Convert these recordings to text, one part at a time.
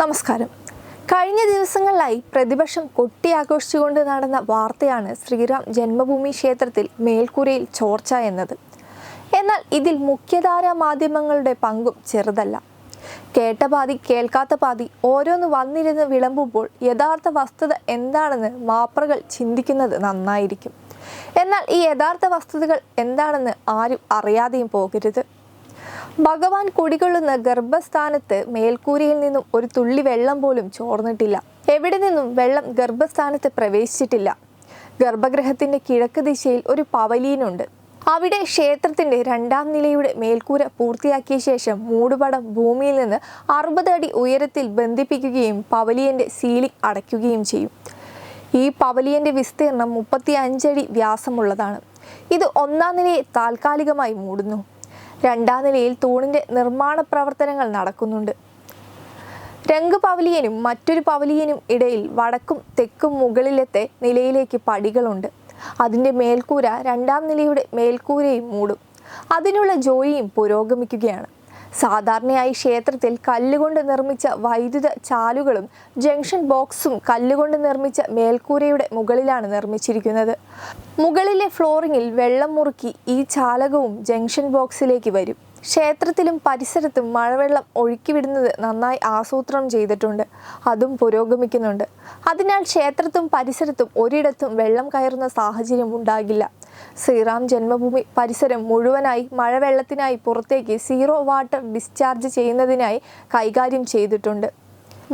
നമസ്കാരം കഴിഞ്ഞ ദിവസങ്ങളിലായി പ്രതിപക്ഷം കൊട്ടിയാഘോഷിച്ചുകൊണ്ട് നടന്ന വാർത്തയാണ് ശ്രീറാം ജന്മഭൂമി ക്ഷേത്രത്തിൽ മേൽക്കൂരയിൽ ചോർച്ച എന്നത് എന്നാൽ ഇതിൽ മുഖ്യധാര മാധ്യമങ്ങളുടെ പങ്കും ചെറുതല്ല കേട്ട പാതി കേൾക്കാത്ത പാതി ഓരോന്ന് വന്നിരുന്ന് വിളമ്പുമ്പോൾ യഥാർത്ഥ വസ്തുത എന്താണെന്ന് മാപ്പറകൾ ചിന്തിക്കുന്നത് നന്നായിരിക്കും എന്നാൽ ഈ യഥാർത്ഥ വസ്തുതകൾ എന്താണെന്ന് ആരും അറിയാതെയും പോകരുത് ഭഗവാൻ കുടികൊള്ളുന്ന ഗർഭസ്ഥാനത്ത് മേൽക്കൂരയിൽ നിന്നും ഒരു തുള്ളി വെള്ളം പോലും ചോർന്നിട്ടില്ല എവിടെ നിന്നും വെള്ളം ഗർഭസ്ഥാനത്ത് പ്രവേശിച്ചിട്ടില്ല ഗർഭഗൃഹത്തിന്റെ കിഴക്ക് ദിശയിൽ ഒരു പവലീനുണ്ട് അവിടെ ക്ഷേത്രത്തിന്റെ രണ്ടാം നിലയുടെ മേൽക്കൂര പൂർത്തിയാക്കിയ ശേഷം മൂടുപടം ഭൂമിയിൽ നിന്ന് അറുപത് അടി ഉയരത്തിൽ ബന്ധിപ്പിക്കുകയും പവലിയന്റെ സീലിംഗ് അടയ്ക്കുകയും ചെയ്യും ഈ പവലിയന്റെ വിസ്തീർണം മുപ്പത്തി അഞ്ചടി വ്യാസമുള്ളതാണ് ഇത് ഒന്നാം നിലയെ താൽക്കാലികമായി മൂടുന്നു രണ്ടാം നിലയിൽ തൂണിൻ്റെ നിർമ്മാണ പ്രവർത്തനങ്ങൾ നടക്കുന്നുണ്ട് രംഗ് പവലിയനും മറ്റൊരു പവലിയനും ഇടയിൽ വടക്കും തെക്കും മുകളിലത്തെ നിലയിലേക്ക് പടികളുണ്ട് അതിൻ്റെ മേൽക്കൂര രണ്ടാം നിലയുടെ മേൽക്കൂരയും മൂടും അതിനുള്ള ജോലിയും പുരോഗമിക്കുകയാണ് സാധാരണയായി ക്ഷേത്രത്തിൽ കല്ലുകൊണ്ട് നിർമ്മിച്ച വൈദ്യുത ചാലുകളും ജംഗ്ഷൻ ബോക്സും കല്ലുകൊണ്ട് നിർമ്മിച്ച മേൽക്കൂരയുടെ മുകളിലാണ് നിർമ്മിച്ചിരിക്കുന്നത് മുകളിലെ ഫ്ലോറിങ്ങിൽ വെള്ളം മുറുക്കി ഈ ചാലകവും ജംഗ്ഷൻ ബോക്സിലേക്ക് വരും ക്ഷേത്രത്തിലും പരിസരത്തും മഴവെള്ളം ഒഴുക്കിവിടുന്നത് നന്നായി ആസൂത്രണം ചെയ്തിട്ടുണ്ട് അതും പുരോഗമിക്കുന്നുണ്ട് അതിനാൽ ക്ഷേത്രത്തും പരിസരത്തും ഒരിടത്തും വെള്ളം കയറുന്ന സാഹചര്യം ഉണ്ടാകില്ല ശ്രീറാം ജന്മഭൂമി പരിസരം മുഴുവനായി മഴവെള്ളത്തിനായി പുറത്തേക്ക് സീറോ വാട്ടർ ഡിസ്ചാർജ് ചെയ്യുന്നതിനായി കൈകാര്യം ചെയ്തിട്ടുണ്ട്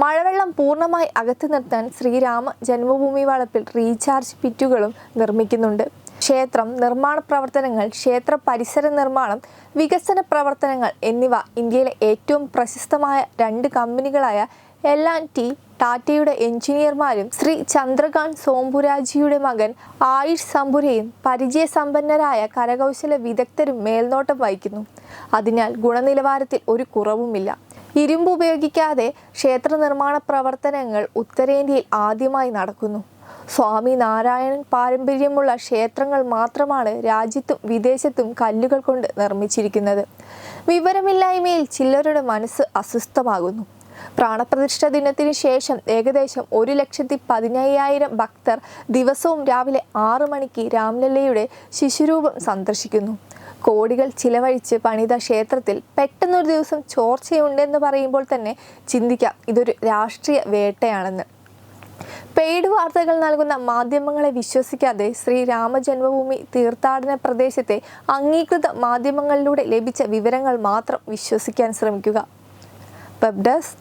മഴവെള്ളം പൂർണ്ണമായി അകത്തു നിർത്താൻ ശ്രീരാമ ജന്മഭൂമി വളപ്പിൽ റീചാർജ് പിറ്റുകളും നിർമ്മിക്കുന്നുണ്ട് ക്ഷേത്രം നിർമ്മാണ പ്രവർത്തനങ്ങൾ ക്ഷേത്ര പരിസര നിർമ്മാണം വികസന പ്രവർത്തനങ്ങൾ എന്നിവ ഇന്ത്യയിലെ ഏറ്റവും പ്രശസ്തമായ രണ്ട് കമ്പനികളായ എൽ ആൻഡ് ടി ടാറ്റയുടെ എഞ്ചിനീയർമാരും ശ്രീ ചന്ദ്രകാന്ത് സോംപുരാജിയുടെ മകൻ ആയുഷ് സമ്പുരയും പരിചയസമ്പന്നരായ കരകൗശല വിദഗ്ധരും മേൽനോട്ടം വഹിക്കുന്നു അതിനാൽ ഗുണനിലവാരത്തിൽ ഒരു കുറവുമില്ല ഇരുമ്പ് ഉപയോഗിക്കാതെ ക്ഷേത്ര നിർമ്മാണ പ്രവർത്തനങ്ങൾ ഉത്തരേന്ത്യയിൽ ആദ്യമായി നടക്കുന്നു സ്വാമി നാരായണൻ പാരമ്പര്യമുള്ള ക്ഷേത്രങ്ങൾ മാത്രമാണ് രാജ്യത്തും വിദേശത്തും കല്ലുകൾ കൊണ്ട് നിർമ്മിച്ചിരിക്കുന്നത് വിവരമില്ലായ്മയിൽ ചിലരുടെ മനസ്സ് അസ്വസ്ഥമാകുന്നു പ്രാണപ്രതിഷ്ഠ ദിനത്തിനു ശേഷം ഏകദേശം ഒരു ലക്ഷത്തി പതിനയ്യായിരം ഭക്തർ ദിവസവും രാവിലെ ആറ് മണിക്ക് രാംലല്ലയുടെ ശിശുരൂപം സന്ദർശിക്കുന്നു കോടികൾ ചിലവഴിച്ച് പണിത ക്ഷേത്രത്തിൽ പെട്ടെന്നൊരു ദിവസം ചോർച്ചയുണ്ടെന്ന് പറയുമ്പോൾ തന്നെ ചിന്തിക്കാം ഇതൊരു രാഷ്ട്രീയ വേട്ടയാണെന്ന് പെയ്ഡ് വാർത്തകൾ നൽകുന്ന മാധ്യമങ്ങളെ വിശ്വസിക്കാതെ ശ്രീ രാമജന്മഭൂമി തീർത്ഥാടന പ്രദേശത്തെ അംഗീകൃത മാധ്യമങ്ങളിലൂടെ ലഭിച്ച വിവരങ്ങൾ മാത്രം വിശ്വസിക്കാൻ ശ്രമിക്കുക വെബ് ഡെസ്ക്